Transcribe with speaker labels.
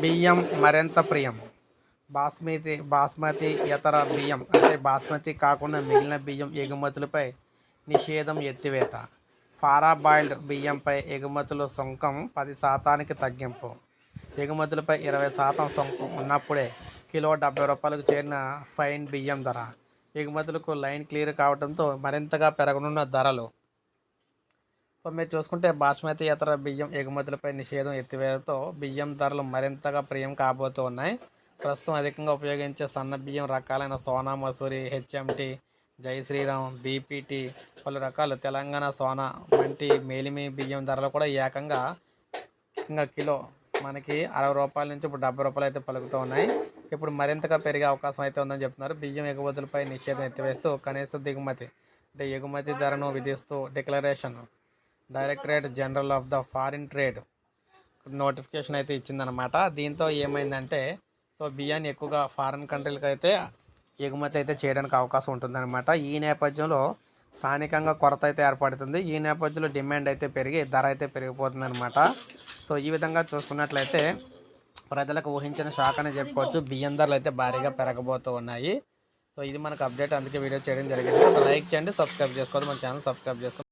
Speaker 1: బియ్యం మరింత ప్రియం. బాస్మతి బాస్మతి ఇతర బియ్యం అంటే బాస్మతి కాకుండా మిగిలిన బియ్యం ఎగుమతులపై నిషేధం ఎత్తివేత. ఫారా బాయిల్డ్ బియ్యంపై ఎగుమతుల సుంకం పది శాతానికి తగ్గింపు. ఎగుమతులపై ఇరవై శాతం సుంకం ఉన్నప్పుడే కిలో డెబ్బై రూపాయలకు చేరిన ఫైన్ బియ్యం ధర. ఎగుమతులకు లైన్ క్లియర్ కావడంతో మరింతగా పెరగనున్న ధరలు సో మీరు చూసుకుంటే బాస్మతి ఇతర బియ్యం ఎగుమతులపై నిషేధం ఎత్తివేయడంతో బియ్యం ధరలు మరింతగా ప్రియం కాబోతూ ఉన్నాయి ప్రస్తుతం అధికంగా ఉపయోగించే సన్న బియ్యం రకాలైన సోనా మసూరి హెచ్ఎంటి జై శ్రీరామ్ బీపీటీ పలు రకాలు. తెలంగాణ సోనా వంటి మేలిమి బియ్యం ధరలు కూడా ఏకంగా ఇంకా కిలో మనకి అరవై రూపాయల నుంచి ఇప్పుడు డెబ్బై రూపాయలు అయితే పలుకుతూ ఉన్నాయి ఇప్పుడు మరింతగా పెరిగే అవకాశం అయితే ఉందని చెప్తున్నారు. బియ్యం ఎగుమతులపై నిషేధం ఎత్తివేస్తూ కనీస దిగుమతి అంటే ఎగుమతి ధరను విధిస్తూ declaration directorate general of the foreign trade notification అయితే ఇచ్చిందనమాట దీంతో ఏమైందంటే సో బియ్యాన్ని ఎక్కువగా ఫారిన్ కంట్రీలకు అయితే ఎగుమతి అయితే చేయడానికి అవకాశం ఉంటుందన్నమాట. ఈ నేపథ్యంలో స్థానికంగా కొరత అయితే ఏర్పడుతుంది. ఈ నేపథ్యంలో డిమాండ్ అయితే పెరిగి ధర అయితే పెరిగిపోతుందన్నమాట. సో ఈ విధంగా చూసుకున్నట్లయితే ప్రజలకు ఊహించిన షాక్ అని చెప్పుకోవచ్చు. బియ్యం ధరలు అయితే భారీగా పెరగబోతూ ఉన్నాయి. సో ఇది మనకు అప్డేట్. అందుకే వీడియో చేయడం జరిగింది. లైక్ చేయండి సబ్స్క్రైబ్ చేసుకోవాలి మన ఛానల్ సబ్స్క్రైబ్ చేసుకోండి.